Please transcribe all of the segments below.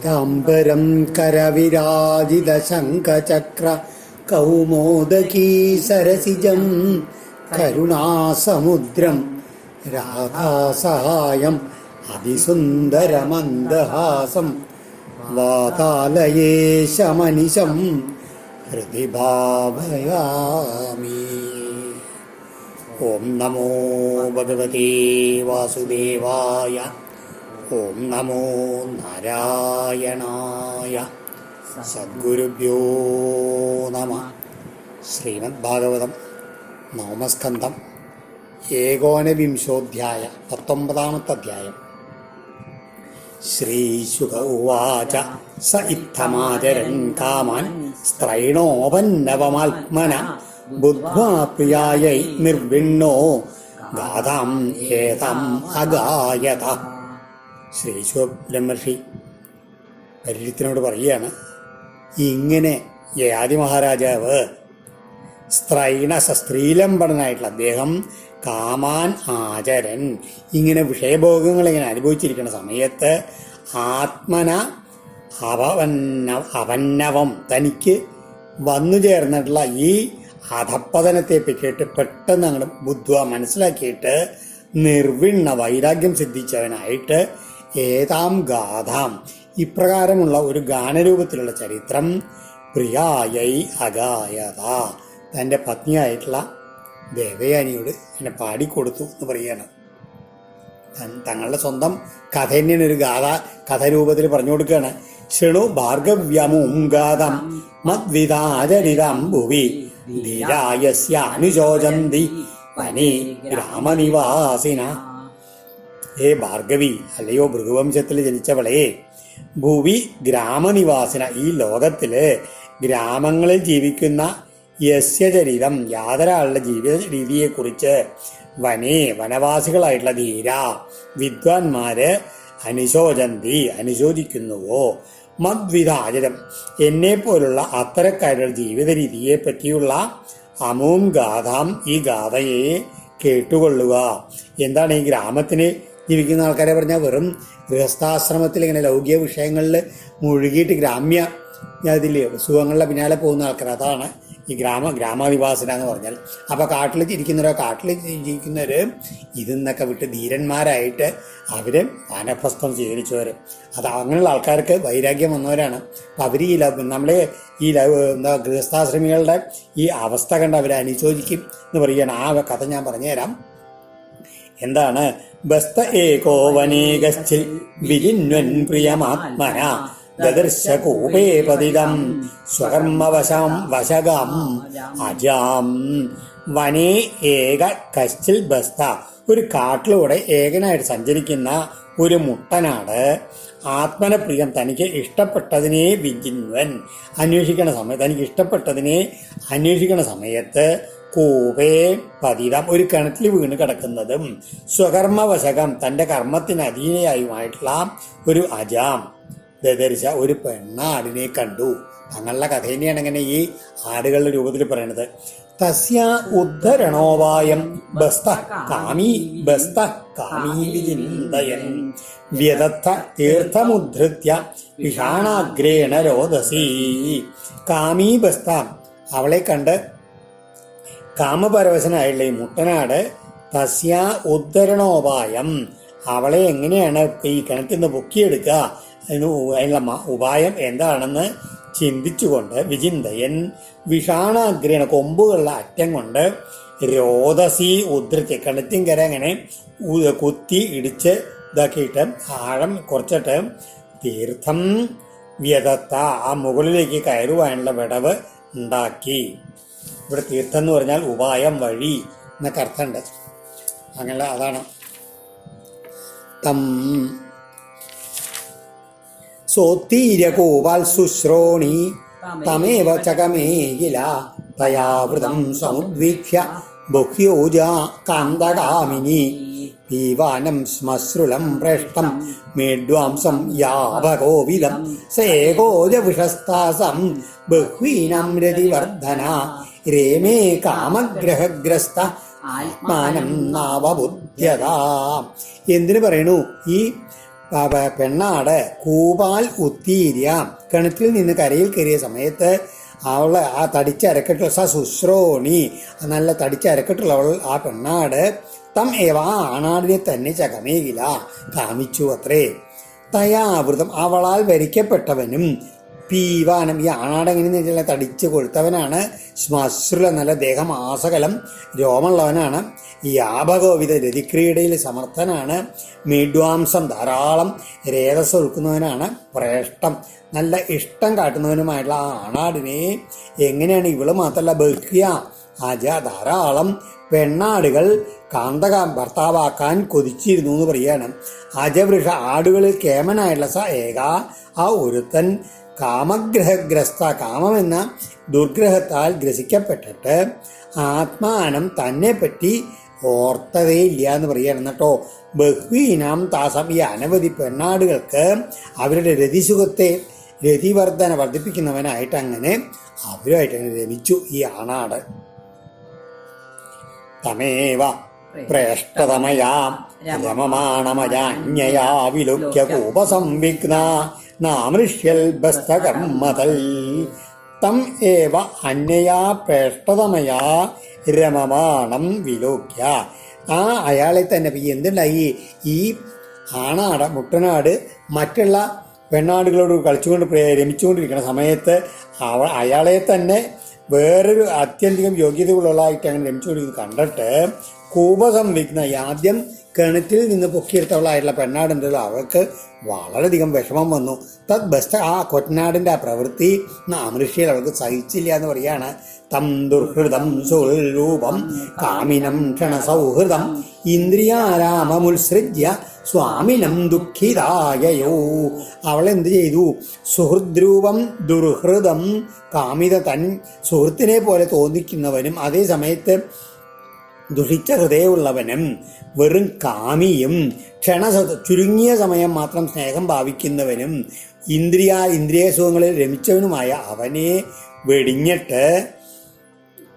പീതാംബരം കരവിരാജിതശങ്കചക്ര കൗമോദകീ സരസിജം കരുണാസമുദ്രം രാധാസഹായം അതിസുന്ദരമന്ദഹാസം വാതാലയേശമനിശം ഹൃദി ഭാവയാമി ഓം നമോ ഭഗവതേ വാസുദേവായ ഓം നമോ നാരായണായ സദ്ഗുരുഭ്യോ നമ. ശ്രീമദ് ഭാഗവതം നവമസ്കന്ധം ഏകോനവിംശോധ്യായ പത്തൊമ്പതാമത്തെ അധ്യായം ശ്രീശുക ഉവാച സ ഇത്തമാചരൻ കാമാൻ സ്ത്രൈണോപന്നവമാത്മന ബുദ്ധ്വാ പ്രിയായൈ നിർവിണ്ണോ ഗാഥാം ഏതം അഗായത. ശ്രീശുക ബ്രഹ്മർഷി പരിചയത്തിനോട് പറയുകയാണ് ഇങ്ങനെ യയാതി മഹാരാജാവ് സ്ത്രൈണ സ്ത്രീലംബടനായിട്ടുള്ള അദ്ദേഹം കാമാൻ ആചരൻ ഇങ്ങനെ വിഷയഭോഗങ്ങൾ ഇങ്ങനെ അനുഭവിച്ചിരിക്കുന്ന സമയത്ത് ആത്മന അവന്ന അവന്നവം തനിക്ക് വന്നു ചേർന്നിട്ടുള്ള ഈ അധപ്പതനത്തെ പറ്റിയിട്ട് പെട്ടെന്ന് അങ്ങോട്ട് ബുദ്ധ മനസ്സിലാക്കിയിട്ട് നിർവിണ്ണ വൈരാഗ്യം സിദ്ധിച്ചവനായിട്ട് ഏതാം ഗാഥാം. ഇപ്രകാരമുള്ള ഒരു ഗാനരൂപത്തിലുള്ള ചരിത്രം പ്രിയായൈ അഗായത. തന്റെ പത്നിയായിട്ടുള്ള ദേവയാനിയോട് എന്നെ പാടിക്കൊടുത്തു എന്ന് പറയുകയാണ്. തങ്ങളുടെ സ്വന്തം കഥ തന്നെയാണ് ഒരു ഗാഥ കഥരൂപത്തിൽ പറഞ്ഞു കൊടുക്കുകയാണ്. ക്ഷണു ഭാർഗവ്യമും ഗാഥം മദ്വിതാചരിതം ഭുവി ധീരായസ്യ അനുചോചന്തി പനി ഗ്രാമനിവാസിന ഹേ ഭാർഗവി അല്ലയോ ഭൃഗുവംശത്തിൽ ജനിച്ചവളെ ഭൂവി ഗ്രാമനിവാസിന ഈ ലോകത്തിൽ ഗ്രാമങ്ങളിൽ ജീവിക്കുന്ന യസ്യചരിതം യാതൊരാളുടെ ജീവിത രീതിയെക്കുറിച്ച് വനേ വനവാസികളായിട്ടുള്ള ധീര വിദ്വാൻമാര് അനുശോചന്തി അനുശോചിക്കുന്നുവോ? മദ്വിധാചരം എന്നെ പോലുള്ള അത്തരക്കാരുടെ ജീവിത രീതിയെ പറ്റിയുള്ള അമൂം ഗാഥാം ഈ ഗാഥയെ കേട്ടുകൊള്ളുക. എന്താണ് ഈ ഗ്രാമത്തിന് ജീവിക്കുന്ന ആൾക്കാരെ പറഞ്ഞാൽ വെറും ഗൃഹസ്ഥാശ്രമത്തിൽ ഇങ്ങനെ ലൗകിക വിഷയങ്ങളിൽ മുഴുകിയിട്ട് ഗ്രാമ്യ അതിൽ സുഖങ്ങളുടെ പിന്നാലെ പോകുന്ന ആൾക്കാർ അതാണ് ഈ ഗ്രാമ ഗ്രാമനിവാസന എന്ന് പറഞ്ഞാൽ. അപ്പോൾ കാട്ടിൽ ഇരിക്കുന്നവരോ കാട്ടിൽ ജീവിക്കുന്നവർ ഇതിൽ നിന്നൊക്കെ വിട്ട് ധീരന്മാരായിട്ട് അവർ വാനപ്രസ്ഥം സ്വീകരിച്ചവർ അത് അങ്ങനെയുള്ള ആൾക്കാർക്ക് വൈരാഗ്യം വന്നവരാണ്. അപ്പോൾ അവർ ഈ നമ്മളെ ഈ എന്താ ഗൃഹസ്ഥാശ്രമികളുടെ ഈ അവസ്ഥ കണ്ട് അവരെ അനുശോചിക്കും എന്ന് പറയുകയാണ്. ആ കഥ ഞാൻ പറഞ്ഞുതരാം. എന്താണ്? ബസ്ത ഏകോ പതിതം അജാം. വനേ ഏക ബസ്ത ഒരു കാട്ടിലൂടെ ഏകനായിട്ട് സഞ്ചരിക്കുന്ന ഒരു മുട്ടനാട്. ആത്മനപ്രിയം തനിക്ക് ഇഷ്ടപ്പെട്ടതിനെ വിജിന്വൻ അന്വേഷിക്കണ സമയത്ത് തനിക്ക് ഇഷ്ടപ്പെട്ടതിനെ അന്വേഷിക്കണ സമയത്ത് കൂപേ പതിതം ഒരു കിണറ്റിൽ വീണ് കിടക്കുന്നതും സ്വകർമ്മവശകം തന്റെ കർമ്മത്തിന് അധീനയായുമായിട്ടുള്ള ഒരു അജാം. ദരിച്ച ഒരു പെണ്ണാടിനെ കണ്ടു. അങ്ങനെയുള്ള കഥ തന്നെയാണ് ഇങ്ങനെ ഈ ആടുകളുടെ രൂപത്തിൽ പറയണത്. തസ്യ ഉദ്ധരണോപായം ബസ്ത കാമി ബസ്ത കാമീ വിചിന്തയൻ വ്യതത്ത തീർത്ഥമുദ്ധൃത്യ വിഷാണാഗ്രേണ രോദസി. കാമീ ബസ്ത അവളെ കണ്ട് കാമപരവശനായുള്ള ഈ മുട്ടനാട് തസ്യ ഉദ്ധരണോപായം. അവളെ എങ്ങനെയാണ് ഈ കിണറ്റിൽ നിന്ന് പൊക്കിയെടുക്കുക? അതിന് അതിനുള്ള ഉപായം എന്താണെന്ന് ചിന്തിച്ചുകൊണ്ട് വിചിന്തയൻ വിഷാണാഗ്രഹണ കൊമ്പുകളുടെ അറ്റം കൊണ്ട് രോദസി ഉദ്ധൃത്തി കിണറ്റിൻകര അങ്ങനെ കുത്തി ഇടിച്ച് ഇതാക്കിയിട്ട് ആഴം കുറച്ചിട്ട് തീർത്ഥം വ്യതത്ത. ആ മുകളിലേക്ക് കയറുവാനുള്ള വിടവ് ഉണ്ടാക്കി. ഇവിടെ തീർത്ഥം എന്ന് പറഞ്ഞാൽ ഉപായം വഴി എന്നൊക്കെ അർത്ഥമുണ്ട്. അങ്ങനെ അതാണ്. തം സോത്തീരകോപാൽ ശുശ്രോണി തമേവ ചകമേകില തയാവൃതം സമുദ്വീക്ഷ്യ ബഹ്യോജ കാന്തകാമിനി പീവാനം ശ്മശ്രുലം പ്രേഷ്ടം മേഡ്വാംസം യാവകോവിലം സേകോജ വിഷസ്താസം ബഹ്വീനം രതിവർദ്ധന രേമേ കാമഗ്രഹഗ്രസ്ത ആത്മാനം നാവബുദ്ധ്യത. എന്തിനു പറയണു? ഈ പെണ്ണാട് കൂപാൽ ഉത്തീര്യ. കിണറ്റിൽ നിന്ന് കരയിൽ കയറിയ സമയത്ത് അവൾ ആ തടിച്ച അരക്കെട്ടുള്ള സ ശുശ്രോണി നല്ല തടിച്ച അരക്കെട്ടുള്ളവൾ ആ പെണ്ണാട് തം ഏവ ആണാടിനെ തന്നെ ചകമേകില കാമിച്ചു അത്രേ. തയാവൃതം അവളാൽ വരിക്കപ്പെട്ടവനും പീവാനം ഈ ആണാടെങ്ങനെ വെച്ചാൽ തടിച്ച് കൊഴുത്തവനാണ്. ശ്മശ്രുല നല്ല ദേഹം ആസകലം രോമമുള്ളവനാണ്. ആഭഗോവിത രതിക്രീഡയിൽ സമർത്ഥനാണ്. മീഡ്വാംസം ധാരാളം രേതസ് ഒഴുക്കുന്നവനാണ്. പ്രേഷ്ടം നല്ല ഇഷ്ടം കാട്ടുന്നവനുമായിട്ടുള്ള ആ ആണാടിനെ എങ്ങനെയാണ് ഇവൾ മാത്രമല്ല ബഹ്യ അജ ധാരാളം പെണ്ണാടുകൾ കാന്തക ഭർത്താവാക്കാൻ കൊതിച്ചിരുന്നു എന്ന് പറയാണ് അജവൃഷ ആടുകളിൽ കേമനായുള്ള സ ഏക ആ ഒരുത്തൻ കാമഗ്രഹഗ്രസ്ത കാമമെന്ന ദുർഗ്രഹത്താൽ ഗ്രസിക്കപ്പെട്ടിട്ട് ആത്മാനം തന്നെ പറ്റി ഓർത്തതേ ഇല്ല എന്ന് പറയുകയാണ്. കേട്ടോ ബഹ്വീനാം താസം ഈ അനവധി പെണ്ണാടുകൾക്ക് അവരുടെ രതിസുഖത്തെ രതിവർദ്ധന വർദ്ധിപ്പിക്കുന്നവനായിട്ട് അങ്ങനെ അവരുമായിട്ട് അങ്ങനെ രമിച്ചു ഈ ആണാട്. തമേവ പ്രേഷ്ടതമയാ രമമാണമയാന്യയാ വിലുക്യ കൂപസംവിഘ്ന നാമൃഷ്യൽ ബസ്തകർമ്മതൽ തം ഏവ അന്യയാ പേഷ്ടതമയാ രമമാണം വിലോക്യ. ആ അയാളെ തന്നെ എന്തുണ്ടായി? ഈ ആണാട് മുട്ടനാട് മറ്റുള്ള പെണ്ണാടുകളോട് കളിച്ചുകൊണ്ട് രമിച്ചുകൊണ്ടിരിക്കുന്ന സമയത്ത് അവ അയാളെ തന്നെ വേറൊരു അത്യന്തികം യോഗ്യതകളുള്ളതായിട്ട് അങ്ങനെ രമിച്ചുകൊണ്ടിരിക്കുന്നത് കണ്ടിട്ട് കൂപസംവിഘ്ന ഈ ആദ്യം കിണറ്റിൽ നിന്ന് പൊക്കിയെടുത്തവളായിട്ടുള്ള പെണ്ണാടുണ്ടല്ലോ അവൾക്ക് വളരെയധികം വിഷമം വന്നു. തത് ബെസ്റ്റ് ആ കൊറ്റനാടിന്റെ ആ പ്രവൃത്തി നാമൃഷിയിൽ അവൾക്ക് സഹിച്ചില്ല എന്ന് പറയാണ് തം ദുർഹൃതം സുരൂപം കാമിനം ക്ഷണസൗഹൃദം ഇന്ദ്രിയാരാമമുത്സൃജ്യ സ്വാമിനം ദുഃഖിതായയോ. അവൾ എന്ത് ചെയ്തു? സുഹൃദ്രൂപം ദുർഹൃതം കാമിത തൻ സുഹൃത്തിനെ പോലെ തോന്നിക്കുന്നവനും അതേ സമയത്ത് ദുഷിച്ച ഹൃദയമുള്ളവനും വെറും കാമിയും ക്ഷണ ചുരുങ്ങിയ സമയം മാത്രം സ്നേഹം ഭാവിക്കുന്നവനും ഇന്ദ്രിയ ഇന്ദ്രിയസുഖങ്ങളിൽ രമിച്ചവനുമായ അവനെ വെടിഞ്ഞിട്ട്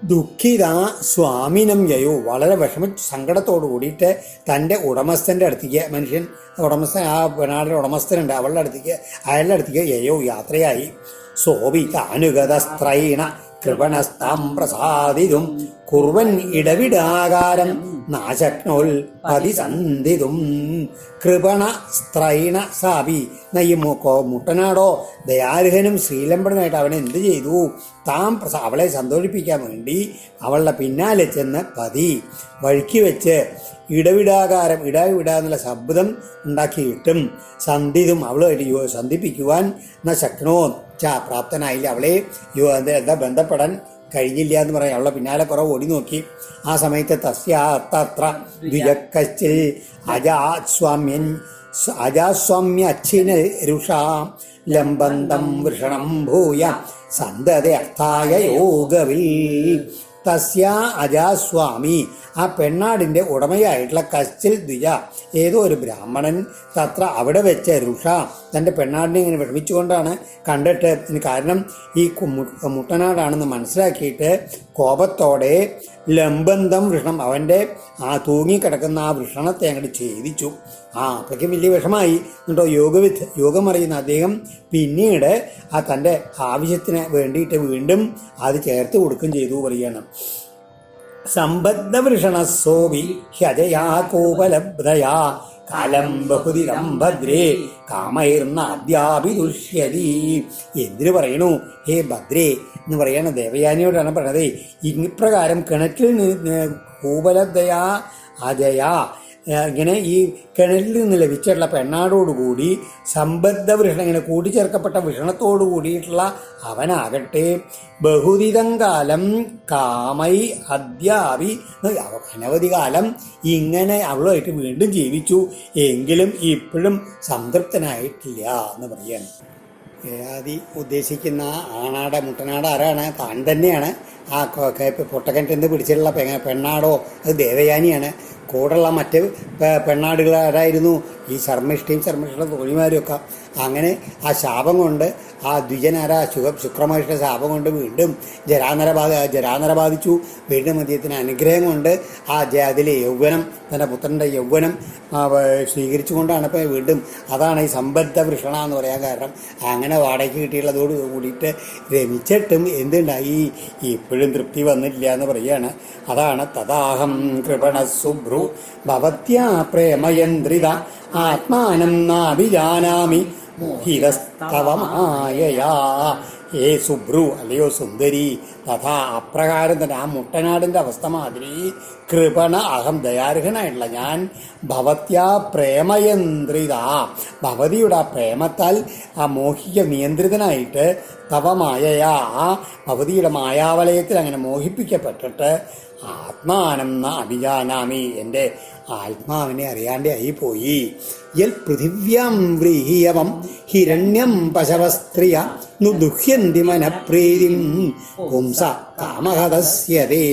ദുഃഖിത സ്വാമിനം യയോ. വളരെ വിഷമ സങ്കടത്തോടു കൂടിയിട്ട് തന്റെ ഉടമസ്ഥന്റെ അടുത്തേക്ക് മനുഷ്യൻ ഉടമസ്ഥൻ ആ പെണ്ണാടിന്റെ ഉടമസ്ഥനുണ്ട്. അവളുടെ അടുത്തേക്ക് അയാളുടെ അടുത്തേക്ക് യയോ യാത്രയായി. സോപിതാനുഗതസ്ത്രൈണ കൃപണസ്താം പ്രസാദിതും കുർവൻ ഇടവിടാകാരം നാശക്നോൽ പതിസന്ധിതും. കൃപണ സ്ത്രൈണ സാബി നയ്യമൂക്കോ മുട്ടനാടോ ദയാർഹനും ശ്രീലംബടനായിട്ട് അവൻ എന്ത് ചെയ്തു? താം പ്രസ അവളെ സന്തോഷിപ്പിക്കാൻ വേണ്ടി അവളുടെ പിന്നാലെ ചെന്ന് പതി വഴുക്കി വെച്ച് ഇടവിടാകാരം ഇടവിടാ എന്നുള്ള ശബ്ദം ഉണ്ടാക്കിയിട്ടും സന്ധിതും യോ സന്ധിപ്പിക്കുവാൻ ന ശക്നോ ചാ പ്രാപ്തനായില്ല. അവളെ യോ എന്താ ബന്ധപ്പെടാൻ കഴിഞ്ഞില്ല എന്ന് പറയാം. അവളെ പിന്നാലെ കുറവ് ഓടി നോക്കി. ആ സമയത്ത് തസ്യാത്ര ദ്വിജക്കച്ചിൽ അജാസ്വാമ്യൻ അജാസ്വാമ്യ അച്ഛന് രുഷാ ലംബന്ധം വൃഷണം ഭൂയ സന്തതയർത്ഥായ യോഗവിൽ തസ്യ അജാസ്വാമി ആ പെണ്ണാടിന്റെ ഉടമയായിട്ടുള്ള കച്ചിൽ ദ്വിജ. ഏതോ ഒരു ബ്രാഹ്മണൻ തത്ര അവിടെ വെച്ച രുഷ തന്റെ പെണ്ണാടിനെ ഇങ്ങനെ വിഷമിച്ചുകൊണ്ടാണ് കണ്ടിട്ട് കാരണം ഈ മുട്ടനാടാണെന്ന് മനസ്സിലാക്കിയിട്ട് കോപത്തോടെ ലംബന്തം വൃഷണം. അവന്റെ ആ തൂങ്ങിക്കിടക്കുന്ന ആ വൃഷണത്തെ അങ്ങോട്ട് ഛേദിച്ചു. ആ അപ്പോഴേക്കും വലിയ വിഷമായി. എന്നിട്ടോ യോഗം അറിയുന്ന അദ്ദേഹം പിന്നീട് ആ തന്റെ ആവശ്യത്തിന് വേണ്ടിയിട്ട് വീണ്ടും അത് ചേർത്ത് കൊടുക്കുകയും ചെയ്തു പറയുകയാണ്. സമ്പദ്വൃഷണസോവി ഹ്യജയാ കോപലബ്ധയാ കാലം ബഹുദിനം ഭദ്രേ കാമൈർന്നാദ്യാപി ദുഷ്യതി എന്തിനു പറയണു? ഹേ ഭദ്രേ എന്ന് പറയണ ദേവയാനിയോടാണ് പറഞ്ഞത്. ഇപ്രകാരം കിണറ്റിൽ നിന്ന് കൂപലദയാ അജയാ ഇങ്ങനെ ഈ കിണറ്റിൽ നിന്ന് ലഭിച്ചിട്ടുള്ള പെണ്ണാടോടുകൂടി സമ്പദ്ധ വൃഷണം ഇങ്ങനെ കൂട്ടിച്ചേർക്കപ്പെട്ട വൃഷണത്തോടു കൂടിയിട്ടുള്ള അവനാകട്ടെ. ബഹുദിതം കാലം കാമൈ അദ്യാപി അനവധി കാലം ഇങ്ങനെ അവളുമായിട്ട് വീണ്ടും ജീവിച്ചു. എങ്കിലും ഇപ്പോഴും സംതൃപ്തനായിട്ടില്ല എന്ന് പറയാണ്. ഏതാതി ഉദ്ദേശിക്കുന്ന ആണാട് മുട്ടനാട് ആരാണ്? താൻ തന്നെയാണ്. ആ പൊട്ടക്കിണറ്റിൽ നിന്ന് പിടിച്ചിട്ടുള്ള പെങ്ങ പെണ്ണാടോ? അത് ദേവയാനിയാണ്. കൂടുള്ള മറ്റ് പെ- പെണ്ണാടുകൾ ആരായിരുന്നു ഈ ശർമ്മിഷ്ഠയും ശർമ്മിഷ്ഠ തോഴിമാരും ഒക്കെ അങ്ങനെ ആ ശാപം കൊണ്ട് ആ ദ്വിജനര ശുഖ ശുക്രമഹിഷ്ഠ ശാപം കൊണ്ട് വീണ്ടും ജരാനര ബാധ ജരാനര ബാധിച്ചു. വീണ്ടും അദ്ദേഹത്തിന് അനുഗ്രഹം കൊണ്ട് ആ അതിലെ യൗവനം തന്റെ പുത്രന്റെ യൗവനം സ്വീകരിച്ചു കൊണ്ടാണ് സ്വീകരിച്ചുകൊണ്ടാണ് ഇപ്പോൾ വീണ്ടും അതാണ് ഈ സമ്പദ്ധ വൃഷണ എന്ന് പറയാൻ കാരണം. അങ്ങനെ വാടകയ്ക്ക് കിട്ടിയുള്ളതോട് കൂടിയിട്ട് രമിച്ചിട്ടും എന്തുണ്ടായി? ഇപ്പോഴും തൃപ്തി വന്നില്ല എന്ന് പറയുകയാണ് അതാണ് തഥാഹം കൃപണ സുഭ്രു ഭവത്യാ പ്രേമയന്ത്രിത ആത്മാനം നാഭിജാനാമി മോഹിതസ്തവമായയാ. ഏ സുബ്രു അല്ലയോ സുന്ദരി തഥാ അപ്രകാരം തന്നെ ആ മുട്ടനാടിന്റെ അവസ്ഥ മാതിരി കൃപണ അഹം ദയാർഹനായിട്ടുള്ള ഞാൻ ഭവത്യാ പ്രേമയന്ത്രിത. ഭവതിയുടെ ആ പ്രേമത്താൽ ആ മോഹിക്ക നിയന്ത്രിതനായിട്ട് തവമായയാ. ആ ഭവതിയുടെ മായാവലയത്തിൽ അങ്ങനെ മോഹിപ്പിക്കപ്പെട്ടിട്ട് ആത്മാനം ന അഭിജാനാമി. എന്റെ ആത്മാവിനെ അറിയാണ്ട് ആയിപ്പോയി. പോയി യൽ പൃഥിവ്യം വ്രീഹിയവം ഹിരണ്യം പശവസ്ത്രിയ നു ദുഹ്യന്തി മനപ്രീതിം. പുംസ കാമഹതസ്യതേ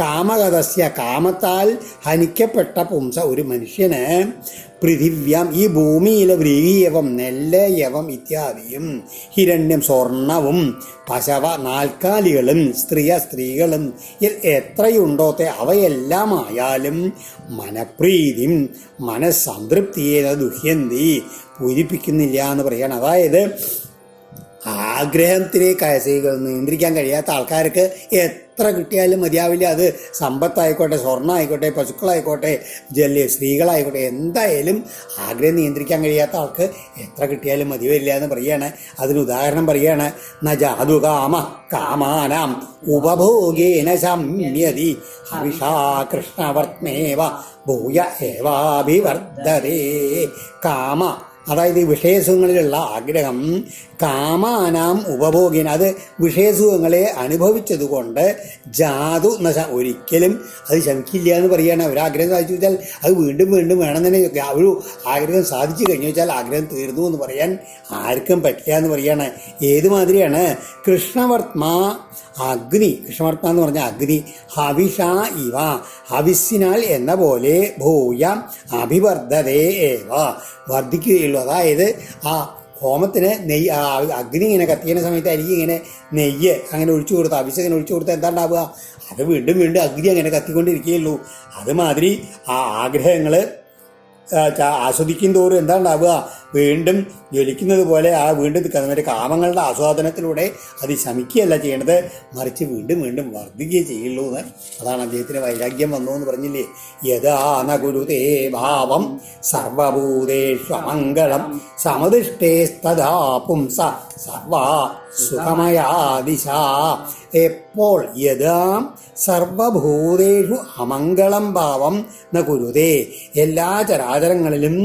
കാമഹതസ്യ കാമത്താൽ ഹനിക്കപ്പെട്ട പുംസ ഒരു മനുഷ്യന്. പൃഥിവ്യാം ഈ ഭൂമിയിലെ വ്രീഹിയവം നെല്ലയവം ഇത്യാദിയും ഹിരണ്യം സ്വർണവും പശവ നാൽക്കാലികളും സ്ത്രീയ സ്ത്രീകളും എത്രയുണ്ടോ അവയെല്ലാമായാലും മനപ്രീതി മനസ്സംതൃപ്തിയെ ദുഹ്യന്തി പൂരിപ്പിക്കുന്നില്ല എന്ന് പറയാണ്. അതായത് ആഗ്രഹത്തിലേക്ക് നിയന്ത്രിക്കാൻ കഴിയാത്ത ആൾക്കാർക്ക് എത്ര കിട്ടിയാലും മതിയാവില്ല. അത് സമ്പത്തായിക്കോട്ടെ സ്വർണമായിക്കോട്ടെ പശുക്കളായിക്കോട്ടെ ജല്ല് സ്ത്രീകളായിക്കോട്ടെ എന്തായാലും ആഗ്രഹം നിയന്ത്രിക്കാൻ കഴിയാത്ത ആൾക്ക് എത്ര കിട്ടിയാലും മതി വരില്ല എന്ന് പറയുകയാണ് അതിന് ഉദാഹരണം പറയുകയാണ് ന ജാതു കാമ കാമാനാം ഉപഭോഗേന ശമ്യതി ഹവിഷാ കൃഷ്ണവർത്മേവ ഭൂയ ഏവാഭിവർദ്ധതേ. കാമ അതായത് ഈ വിഷയസുഖങ്ങളിലുള്ള ആഗ്രഹം കാമാനാം ഉപഭോഗിന് അത് വിഷയസുഖങ്ങളെ അനുഭവിച്ചതുകൊണ്ട് ജാതു നശ ഒരിക്കലും അത് ശമിക്കില്ല എന്ന് പറയുകയാണ് ഒരാഗ്രഹം സാധിച്ചു വെച്ചാൽ അത് വീണ്ടും വീണ്ടും വേണം തന്നെ ഒരു ആഗ്രഹം സാധിച്ചു കഴിഞ്ഞു വെച്ചാൽ ആഗ്രഹം തീർന്നു എന്ന് പറയാൻ ആർക്കും പറ്റില്ല എന്ന് പറയുകയാണ് ഏതുമാതിരിയാണ് കൃഷ്ണവർത്മാ അഗ്നി കൃഷ്ണവർമ്മ എന്ന് പറഞ്ഞ അഗ്നി. ഹവിഷ ഇവ. ഹവിസിനാൽ എന്ന പോലെ ഭൂയ അഭിവർദ്ധതേ ഏവ. വർദ്ധിക്കുകയുള്ളൂ. അതായത് ആ ഹോമത്തിന് നെയ്യ് അഗ്നി ഇങ്ങനെ കത്തിക്കുന്ന സമയത്ത് അരി ഇങ്ങനെ നെയ്യ് അങ്ങനെ ഒഴിച്ചു കൊടുത്ത് അഭിഷേകം ഒഴിച്ചു കൊടുത്താൽ എന്താ ഉണ്ടാവുക അത് വീണ്ടും വീണ്ടും അഗ്നി അങ്ങനെ കത്തിക്കൊണ്ടിരിക്കുകയുള്ളൂ. അതുമാതിരി ആ ആഗ്രഹങ്ങൾ ആസ്വദിക്കും തോറും എന്താ ഉണ്ടാവുക വീണ്ടും ജ്വലിക്കുന്നത് പോലെ ആ വീണ്ടും മറ്റേ കാമങ്ങളുടെ ആസ്വാദനത്തിലൂടെ അത് ശമിക്കുകയല്ല ചെയ്യേണ്ടത് മറിച്ച് വീണ്ടും വീണ്ടും വർദ്ധിക്കുകയേ ചെയ്യുള്ളൂ എന്ന് അതാണ് അദ്ദേഹത്തിന് വൈരാഗ്യം വന്നു എന്ന് പറഞ്ഞില്ലേ? യഥാ ഗുരുതേ ഭാവം സർവഭൂതേഷു അമംഗളം സമദിഷ്ടേസ്തഥാ പുംസ സർവാ സുഖമയാ ദിശ എപ്പോൾ യഥാ സർവഭൂതേഷു അമംഗളം ഭാവം ന കുരുതേ. എല്ലാ ചരാചരങ്ങളിലും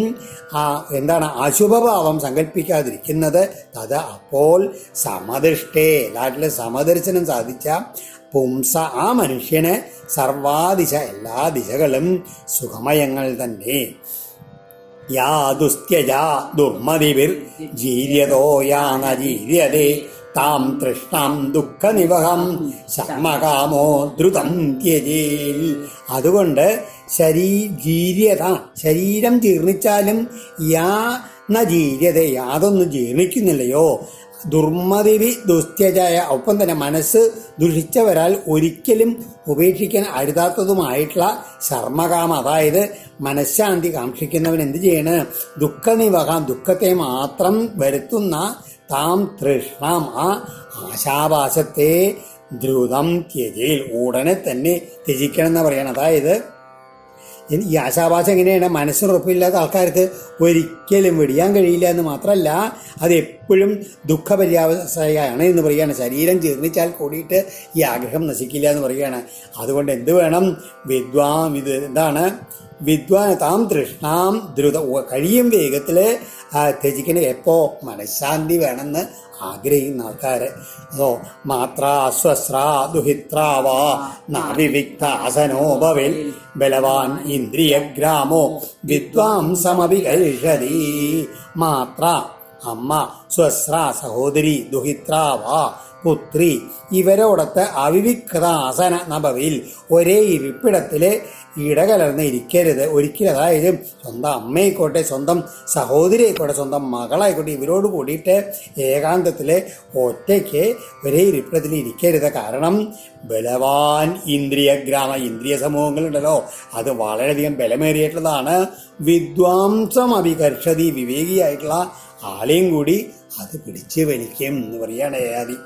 ആ എന്താണ് അശുഭഭാവം സങ്കല്പിക്കാതിരിക്കുന്നത് തത് അപ്പോൾ സമദൃഷ്ടേ എല്ലാറ്റിലും സമദർശനം സാധിച്ച പുംസ ആ മനുഷ്യന് സർവാദിശ എല്ലാ ദിശകളും സുഖമയങ്ങൾ തന്നെ. യാ ദുസ്ത്യജ ദുർമതിവിർ ജീര്യതോ. താം തൃഷ്ണാം ദുഃഖനിവഹം ശർമ്മകാമോ ദ്രുതം ത്യജേൽ. അതുകൊണ്ട് ശരീ ജീര്യത ശരീരം ജീർണിച്ചാലും യാ ജീര്യത യാതൊന്നും ജീർണിക്കുന്നില്ലയോ. ദുർമതിവി ദുസ്ത്യജായ. ഒപ്പം തന്നെ മനസ്സ് ദുഷിച്ചവരാൽ ഒരിക്കലും ഉപേക്ഷിക്കാൻ അരുതാത്തതുമായിട്ടുള്ള ശർമ്മകാമം. അതായത് മനഃശാന്തി കാക്ഷിക്കുന്നവൻ എന്ത് ചെയ്യണ്? ദുഃഖനിവകാം ദുഃഖത്തെ മാത്രം വരുത്തുന്ന താം തൃഷ്ണാം. ആ ആശാഭാസത്തെ ദ്രുതം ത്യജയിൽ ഉടനെ തന്നെ ത്യജിക്കണം എന്ന് പറയണം അതായത് ഈ ആശാഭാസം എങ്ങനെയാണ്? മനസ്സിനുറപ്പില്ലാത്ത ആൾക്കാർക്ക് ഒരിക്കലും വെടിയാൻ കഴിയില്ല എന്ന് മാത്രമല്ല അത് എപ്പോഴും ദുഃഖപര്യാവസ്ഥയാണ് എന്ന് പറയുകയാണ്. ശരീരം ജീർണിച്ചാൽ കൂടിയിട്ട് ഈ ആഗ്രഹം നശിക്കില്ല എന്ന് പറയുകയാണ്. അതുകൊണ്ട് എന്ത് വേണം? വിദ്വാം ഇത് എന്താണ്? വിദ്വാൻ താം തൃഷ്ണാം ദ്രുത കഴിയും വേഗത്തിൽ ത്യജിക്കണ. എപ്പോ? മനഃശാന്തി വേണമെന്ന് ആഗ്രഹിക്കുന്ന ആൾക്കാർ അതോ മാത്ര അസ്വസ്ര ദുഹിത്രാവാ നാവിവിക്ത ആസനോപവിൽ ബലവാൻ ഇന്ദ്രിയഗ്രാമോ വിദ്വാംസമഭികർഷതി മാത്ര അമ്മ സ്വസ്ര സഹോദരി ദുഹിത്രാവാ പുത്രി. ഇവരോടൊത്ത് അവിവിക്താസന നബവിൽ ഒരേ ഇരിപ്പിടത്തിൽ ഇടകലർന്ന് ഇരിക്കരുത്. ഒരിക്കലും അതായത് സ്വന്തം അമ്മയായിക്കോട്ടെ സ്വന്തം സഹോദരിയെക്കോട്ടെ സ്വന്തം മകളായിക്കോട്ടെ ഇവരോട് കൂടിയിട്ട് ഏകാന്തത്തിൽ ഒറ്റയ്ക്ക് ഒരേ ഇരിപ്പിടത്തിൽ ഇരിക്കരുത്. കാരണം ബലവാൻ ഇന്ദ്രിയഗ്രാമ ഇന്ദ്രിയ സമൂഹങ്ങളുണ്ടല്ലോ. അത് വളരെയധികം ബലമേറിയിട്ടുള്ളതാണ്. വിദ്വാംസം അഭികർഷതി വിവേകിയായിട്ടുള്ള ആളെയും കൂടി അത് പിടിച്ച് വലിക്കും എന്ന് പറയാണ് ഏതി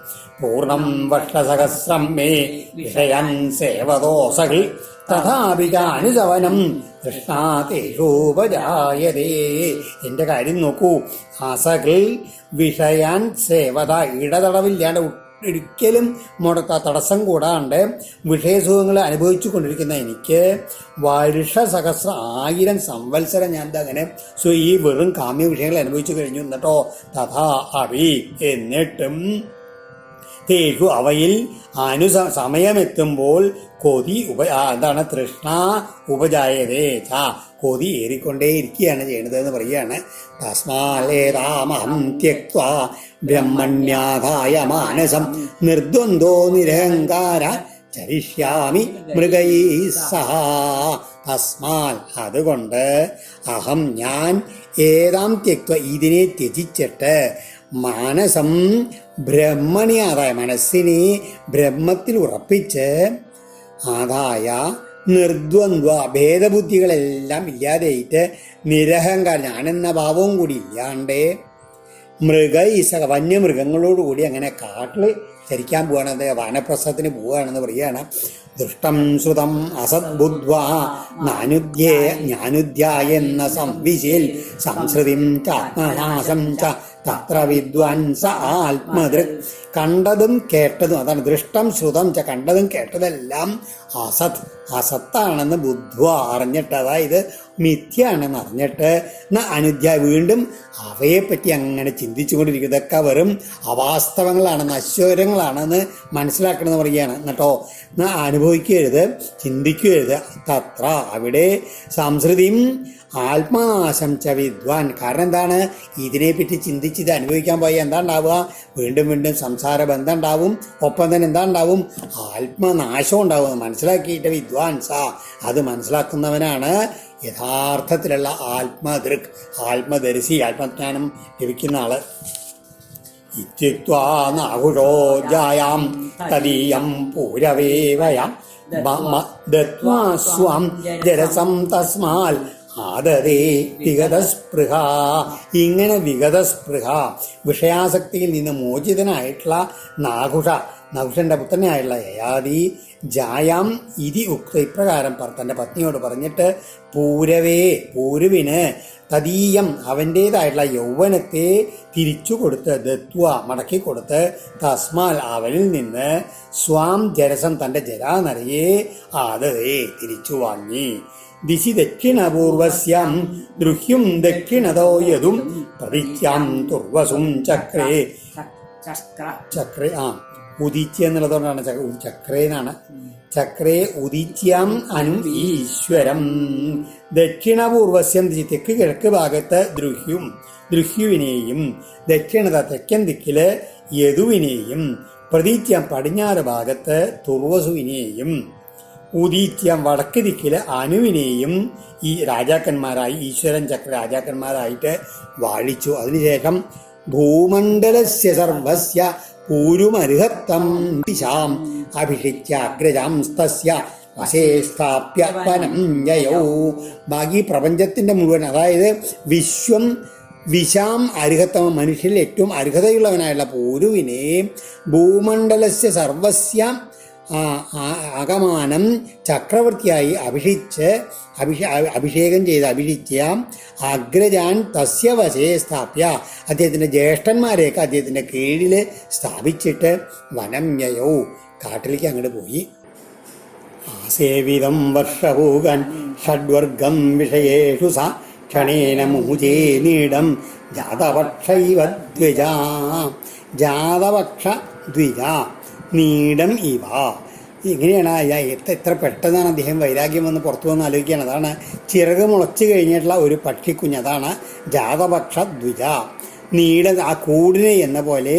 പൂർണം വർഷസഹസ്രം മേ വിഷയൻ സേവദോസകൾ തഥാപികാനുജവനം കൃഷ്ണാതേഷോപജായതേ എന്റെ കാര്യം നോക്കൂ ആസകൾ വിഷയാൻ സേവത ഇടതടവില്ലാണ്ട് ഒരിക്കലും മുടക്ക തടസ്സം കൂടാണ്ട് വിഷയസുഖങ്ങൾ അനുഭവിച്ചു കൊണ്ടിരിക്കുന്ന എനിക്ക് വർഷ സഹസ്ര ആയിരം സംവത്സരം ഞാൻ അങ്ങനെ സോ ഈ വെറും കാമ്യ വിഷയങ്ങൾ അനുഭവിച്ചു കഴിഞ്ഞു. എന്നിട്ടോ തഥാ അവി എന്നിട്ടും തേഷു അവയിൽ അനുസ സമയമെത്തുമ്പോൾ കൊതി ഉപ എന്താണ് തൃഷ്ണ ഉപജായതേ ചാ. കൊതി ഏറിക്കൊണ്ടേയിരിക്കുകയാണ് ചെയ്യുന്നത് എന്ന് പറയുകയാണ് തസ്മാലേതാമഹം ത്യക്വ ബ്രഹ്മണ്യാധായ മാനസം നിർദ്വന്ദ്വോ നിരഹങ്കാര ചരിഷ്യാമി മൃഗൈ സഹ. തസ്മാൽ അതുകൊണ്ട് അഹം ഞാൻ ഏതാം ത്യക്വ ഇതിനെ ത്യജിച്ചിട്ട് മാനസം ബ്രഹ്മണി ആദായ മനസ്സിനെ ബ്രഹ്മത്തിൽ ഉറപ്പിച്ച് ആദായ നിർദ്വന്ദ്വ ഭേദബുദ്ധികളെല്ലാം ഇല്ലാതെയിട്ട് നിരഹങ്കാരം ഞാനെന്ന ഭാവവും കൂടി ഇല്ലാണ്ട് മൃഗ ഈസക വന്യമൃഗങ്ങളോടുകൂടി അങ്ങനെ കാട്ടിൽ ചരിക്കാൻ പോവാണ് അത് വാനപ്രസ്ഥത്തിന് പോവുകയാണെന്ന് പറയുകയാണ്. ദുഷ്ടം ശ്രുതം അസദ്ബുദ്ധ്വ നാനുദ്യേ ജ്ഞാനുദ്ധ്യായ എന്ന സംവിശേൽ സംസ്കൃതിം ചാത്മനാശം ച തത്ര വിദ്വാൻസ ആത്മദൃക് കണ്ടതും കേട്ടതും അതാണ് ദൃഷ്ടം ശ്രുതം ച കണ്ടതും കേട്ടതെല്ലാം അസത് അസത്താണെന്ന് ബുദ്ധ്വ അറിഞ്ഞിട്ട് അതായത് മിഥ്യയാണെന്ന് അറിഞ്ഞിട്ട് അനുദ്യ വീണ്ടും അവയെപ്പറ്റി അങ്ങനെ ചിന്തിച്ചുകൊണ്ടിരിക്കും ഇതൊക്കെ വെറും അവാസ്തവങ്ങളാണെന്ന് അശ്വരങ്ങളാണെന്ന് മനസ്സിലാക്കണമെന്ന് പറയുകയാണ്. എന്നിട്ടോ അനുഭവിക്കരുത് ചിന്തിക്കരുത്. തത്ര അവിടെ സംസ്കൃതിയും ആത്മനാശം ച വിദ്വാൻ കാരണം എന്താണ്? ഇതിനെപ്പറ്റി ചിന്തിച്ച് ഇത് അനുഭവിക്കാൻ പോയി എന്താ ഉണ്ടാവുക വീണ്ടും വീണ്ടും സംസാര ബന്ധം ഉണ്ടാവും ഒപ്പം തന്നെ എന്താ ഉണ്ടാവും ആത്മനാശം ഉണ്ടാവും. മനസ്സിലാക്കിയിട്ട് വിദ്വാൻസ. അത് മനസ്സിലാക്കുന്നവനാണ് യഥാർത്ഥത്തിലുള്ള ആത്മദൃക് ആത്മദർശി ആത്മജ്ഞാനം ലഭിക്കുന്ന ആൾ. ഇത്യുക്വാ നാഹുഷോ ജായാം തദീയം പൂരവേവയാം. ദത്വാ സ്വാം ജലസം തസ്മാൽ ആദരേ വിഗതസ്പൃഹ. ഇങ്ങനെ വിഗതസ്പൃഹ വിഷയാസക്തിയിൽ നിന്ന് മോചിതനായിട്ടുള്ള നാഘുഷ നകുഷന്റെ പുത്രനെയായുള്ള യയാതി ജായാം ഇതി ഉക്ത ഇപ്രകാരം തന്റെ പത്നിയോട് പറഞ്ഞിട്ട് പൂരവേ പൂരുവിന് തദീയം അവന്റേതായിട്ടുള്ള യൗവനത്തെ തിരിച്ചു കൊടുത്ത് ദത്വ മടക്കി കൊടുത്ത് തസ്മാൽ അവനിൽ നിന്ന് സ്വാം ജരസം തന്റെ ജരാനരയെ ആദതേ തിരിച്ചു വാങ്ങി. ദിശി ദക്ഷിണപൂർവസ്യം ദൃഹ്യം ദക്ഷിണതോ യതും പ്രതിജ്ഞാം തുർവസും ചക്ര ചക്രേ ആ. ഉദിച്യ എന്നുള്ളതുകൊണ്ടാണ് ചക്ര ചക്രേനാണ്. ചക്രേ ഉദിച്ചാം അനു ഈശ്വരം. ദക്ഷിണപൂർവസ്യം ദിശി തെക്ക് കിഴക്ക് ഭാഗത്ത് ദ്രുഹ്യും ദ്രുഹ്യുവിനെയും ദക്ഷിണത തെക്കൻ ദിക്കിൽ യദുവിനെയും പ്രതീത്യം പടിഞ്ഞാറ് ഭാഗത്ത് തുർവസുവിനെയും ഉദീത്യം വടക്ക് ദിക്കിൽ അനുവിനെയും ഈ രാജാക്കന്മാരായി ഈശ്വരൻ ചക്ര രാജാക്കന്മാരായിട്ട് വാഴിച്ചു. അതിനുശേഷം ഭൂമണ്ഡലസ്യ സർവസ്യ പൂരുമർഹത്തം ദിശാം അഭിഷിച്ചാഗ്രജാംസ്തസ്യ വശേസ്ഥാപ്യ വനം ജയോ ബാക്കി പ്രപഞ്ചത്തിന്റെ മുഴുവൻ അതായത് വിശ്വം വിശാം അർഹത്തമ മനുഷ്യരിൽ ഏറ്റവും അർഹതയുള്ളവനായുള്ള പൂരുവിനെ ഭൂമണ്ഡലസ്യ സർവസ്യ ആകമാനം ചക്രവർത്തിയായി അഭിഷിച്ച് അഭിഷ അഭിഷേകം ചെയ്ത് അഭിഷിച്ച അഗ്രജാൻ തസ്യ വശയെ സ്ഥാപ്യ. അദ്ദേഹത്തിന്റെ ജ്യേഷ്ഠന്മാരെയൊക്കെ അദ്ദേഹത്തിന്റെ കീഴിൽ സ്ഥാപിച്ചിട്ട് വനം ഞയോ കാട്ടിലേക്ക് അങ്ങോട്ട് പോയി. ആസേവിതം വർഷഭൂകൻ ഷഡ്വർഗം വിഷയേഷു സ ക്ഷണേന മൂചേ നീടം. ജാതപക്ഷൈവ ദ്വിജ. ജാതപക്ഷ ദ്വിജ. നീടം ഇവ ഇങ്ങനെയാണ് അയാൾ എത്ര എത്ര പെട്ടെന്നാണ് അദ്ദേഹം വൈരാഗ്യം വന്ന് പുറത്തു വന്ന് ആലോചിക്കുകയാണ്. അതാണ് ചിറക് മുളച്ച് കഴിഞ്ഞിട്ടുള്ള ഒരു പക്ഷിക്കുഞ്ഞ്. അതാണ് ജാതപക്ഷ ദ്വിജ. നീട ആ കൂടിനെ എന്ന പോലെ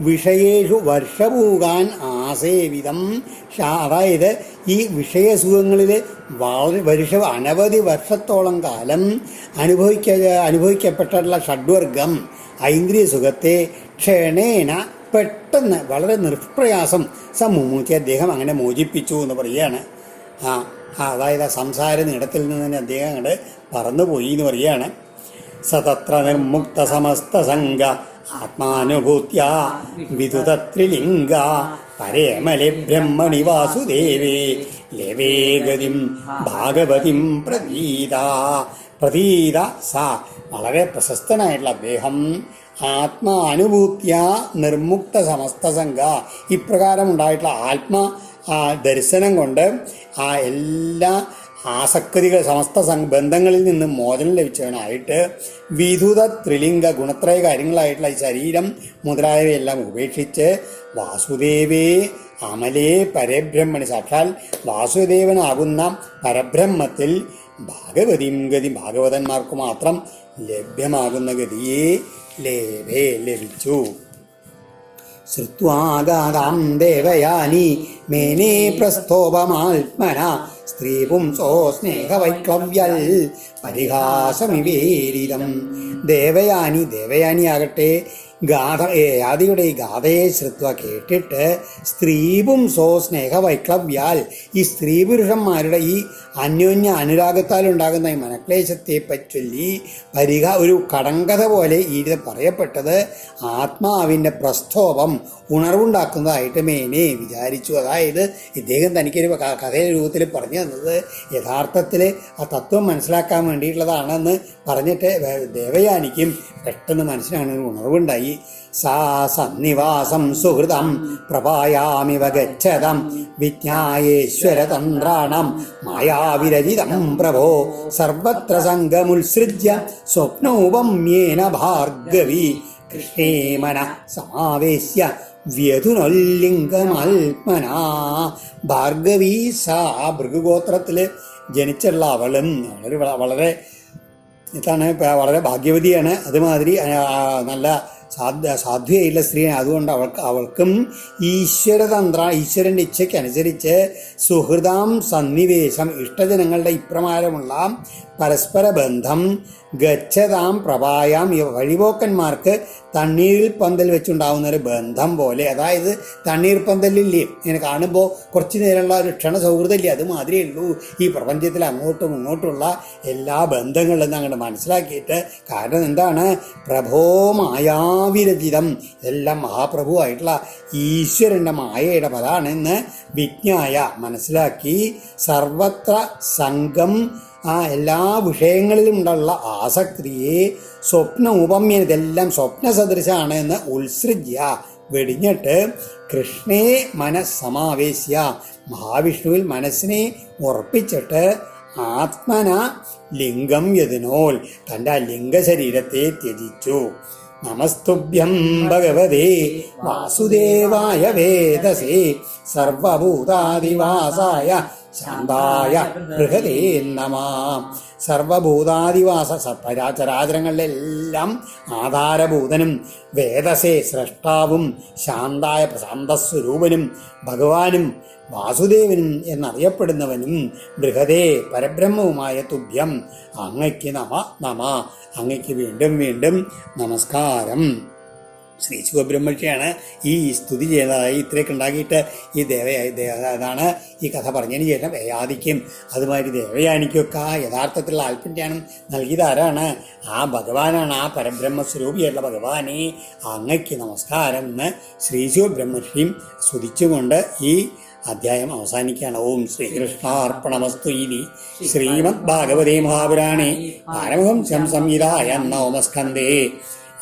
വിഷയേഷു വർഷപൂകാൻ ആസേവിധം. അതായത് ഈ വിഷയസുഖങ്ങളിൽ വളരെ വർഷ അനവധി വർഷത്തോളം കാലം അനുഭവിക്ക അനുഭവിക്കപ്പെട്ടിട്ടുള്ള ഷഡ്വർഗം ഐന്ദ്രിയ സുഖത്തെ ക്ഷണേന പെട്ടെന്ന് വളരെ നിർപ്രയാസം സമ്മുമൂക്കി അദ്ദേഹം അങ്ങനെ മോചിപ്പിച്ചു എന്ന് പറയുകയാണ്. ആ ആ, അതായത് ആ സംസാര നീടത്തിൽ നിന്ന് തന്നെ അദ്ദേഹം അങ്ങോട്ട് പറന്നുപോയി എന്ന് പറയുകയാണ്. സതത്ര നിർമുക്ത സമസ്ത സംഘ ആത്മാനുഭൂത്യ വിദുതത്രിലിംഗ പരേമലെ ബ്രഹ്മണി വാസുദേവേ ലവേ ഭാഗവതിം പ്രതീത പ്രതീത സ. വളരെ പ്രശസ്തനായിട്ടുള്ള അദ്ദേഹം ആത്മാനുഭൂത്യ നിർമുക്ത സമസ്ത സംഘ ഇപ്രകാരം ഉണ്ടായിട്ടുള്ള ആത്മ ദർശനം കൊണ്ട് ആ എല്ലാ ആസക്തികൾ സമസ്ത ബന്ധങ്ങളിൽ നിന്ന് മോചനം ലഭിച്ചവനായിട്ട് വിധുത ത്രിലിംഗ ഗുണത്രയ കാര്യങ്ങളായിട്ടുള്ള ഈ ശരീരം മുതലായവയെല്ലാം ഉപേക്ഷിച്ച് വാസുദേവേ അമലേ പരബ്രഹ്മണി. സാക്ഷാൽ വാസുദേവനാകുന്ന പരബ്രഹ്മത്തിൽ ഭാഗവതിയും ഗതി ഭാഗവതന്മാർക്ക് മാത്രം ലഭ്യമാകുന്ന ഗതിയെ ലേവേ ലഭിച്ചു ശ്രുത്വാഗാതാം ദേവയാനി മേനേ പ്രസ്തോപമാത്മന സ്ത്രീ പുംസോ സ്നേഹവൈക്ലവ്യൽ പരിഹാസമിവേരിതം. ദേവയാനി ദേവയാനിയാകട്ടെ ഗാഥ യാദിയുടെ ഈ ഗാഥയെ ശ്രുത്വ കേട്ടിട്ട് സ്ത്രീപും സോ സ്നേഹ വൈക്ലവ്യാൽ ഈ സ്ത്രീ പുരുഷന്മാരുടെ ഈ അന്യോന്യ അനുരാഗത്താൽ ഉണ്ടാകുന്ന ഈ മനക്ലേശത്തെ പറ്റി പരിഹ ഒരു കടങ്കഥ പോലെ ഈ പറയപ്പെട്ടത് ആത്മാവിന്റെ പ്രസ്തോപം ഉണർവുണ്ടാക്കുന്നതായിട്ട് മേനെ വിചാരിച്ചു. അതായത് ഇദ്ദേഹം തനിക്കൊരു കഥയുടെ രൂപത്തിൽ പറഞ്ഞു തന്നത് യഥാർത്ഥത്തിൽ ആ തത്വം മനസ്സിലാക്കാൻ വേണ്ടിയിട്ടുള്ളതാണെന്ന് പറഞ്ഞിട്ട് ദേവയാനിക്കും പെട്ടെന്ന് മനസ്സിലാണ് ഒരു ഉണർവുണ്ടായി. സാ സന്നിവാസം സുഹൃതം പ്രഭായാമിവ ഗച്ഛതം വിജ്ഞായേശ്വരതന്ത്രാണം മായാവിരചിതം പ്രഭോ സർവത്ര സംഗമുത്സൃജ്യ സ്വപ്നോപമ്യേന ഭാർഗവി കൃഷ്ണേമന സമാവേശ്യ വ്യതുനൊല്ലിംഗമൽപനാ ഭാർഗവീസ സാ ഭൃഗുഗോത്രത്തിൽ ജനിച്ചുള്ള അവളും വളരെ വളരെ ഇതാണ് വളരെ ഭാഗ്യവതിയാണ്. അതുമാതിരി നല്ല സാധ്യ സാധ്യതയുള്ള സ്ത്രീയാണ് അതുകൊണ്ട് അവൾക്ക് അവൾക്കും ഈശ്വരതന്ത്ര ഈശ്വരന്റെ ഇച്ഛയ്ക്കനുസരിച്ച് സുഹൃതാം സന്നിവേശം ഇഷ്ടജനങ്ങളുടെ ഇപ്രകാരമുള്ള പരസ്പര ബന്ധം ഗച്ഛതാം പ്രഭായാം ഈ വഴിപോക്കന്മാർക്ക് തണ്ണീരിൽ പന്തൽ വെച്ചുണ്ടാകുന്ന ഒരു ബന്ധം പോലെ. അതായത് തണ്ണീർ പന്തലില്ലേ? ഇങ്ങനെ കാണുമ്പോൾ കുറച്ച് നേരമുള്ള ഒരു ക്ഷണ സൗഹൃദമില്ലേ അത് മാത്രമേ ഉള്ളൂ. ഈ പ്രപഞ്ചത്തിൽ അങ്ങോട്ടും ഇങ്ങോട്ടുള്ള എല്ലാ ബന്ധങ്ങളും അങ്ങോട്ട് മനസ്സിലാക്കിയിട്ട് കാരണം എന്താണ്? പ്രഭോ മായാവിരചിതം ഇതെല്ലാം മഹാപ്രഭുവായിട്ടുള്ള ഈശ്വരന്റെ മായയുടെ പദാണെന്ന് വിജ്ഞായ മനസ്സിലാക്കി. സർവത്ര സംഘം ആ എല്ലാ വിഷയങ്ങളിലും ഉള്ള ആസക്തിയെ സ്വപ്ന ഉപമ്യം ഇതെല്ലാം സ്വപ്ന സദൃശാണ് എന്ന് ഉത്സൃജ്യ വെടിഞ്ഞിട്ട് കൃഷ്ണേ മനസ്സമാവേശ്യ. മഹാവിഷ്ണുവിൽ മനസ്സിനെ ഉറപ്പിച്ചിട്ട് ആത്മന ലിംഗം യതിനോൽ തന്റെ ആ ലിംഗശരീരത്തെ ത്യജിച്ചു. നമസ്തുഭ്യം ഭഗവതേ വാസുദേവായ വേദസേ. സർവഭൂതാദിവാസായ ശാന്തായ ബൃഹതേ നമാ. സർവഭൂതാദിവാസ സർപ്പരാചരാചരങ്ങളിലെല്ലാം ആധാരഭൂതനും വേദസേ സ്രഷ്ടാവും ശാന്തായ പ്രശാന്തസ്വരൂപനും ഭഗവാനും വാസുദേവനും എന്നറിയപ്പെടുന്നവനും ബൃഹതേ പരബ്രഹ്മവുമായ തുഭ്യം അങ്ങയ്ക്ക് നമ നമ. അങ്ങയ്ക്ക് വീണ്ടും വീണ്ടും നമസ്കാരം. ശ്രീ ശിവബ്രഹ്മക്ഷിയാണ് ഈ സ്തുതി ചെയ്യുന്നതായി ഇത്രയൊക്കെ ഉണ്ടാക്കിയിട്ട് ഈ ദേവ അതാണ് ഈ കഥ പറഞ്ഞതിന് ശേഷം യയാദിക്കും അതുമാതിരി ദേവയാനിക്കൊക്കെ ആ യഥാർത്ഥത്തിലുള്ള ആൽപ്പിന്റെയാണ് നൽകിയത് ആരാണ്? ആ ഭഗവാനാണ് ആ പരബ്രഹ്മസ്വരൂപിയായിട്ടുള്ള ഭഗവാനെ. അങ്ങയ്ക്ക് നമസ്കാരം എന്ന് ശ്രീ ശിവബ്രഹ്മർഷിയും സ്തുതിച്ചുകൊണ്ട് ഈ അധ്യായം അവസാനിക്കുകയാണ്. ഓം ശ്രീകൃഷ്ണാർപ്പണമസ്തു ഇതി ശ്രീമദ് ഭാഗവതേ മഹാപുരാണേ പാരമഹംസം സംഹിതായ. നവമസ്കന്ധേ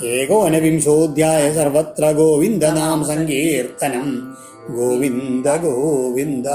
ഏകോനവിംശോऽധ്യായ സർവത്ര ഗോവിന്ദനാം സങ്കീർത്തനം. ഗോവിന്ദ ഗോവിന്ദ.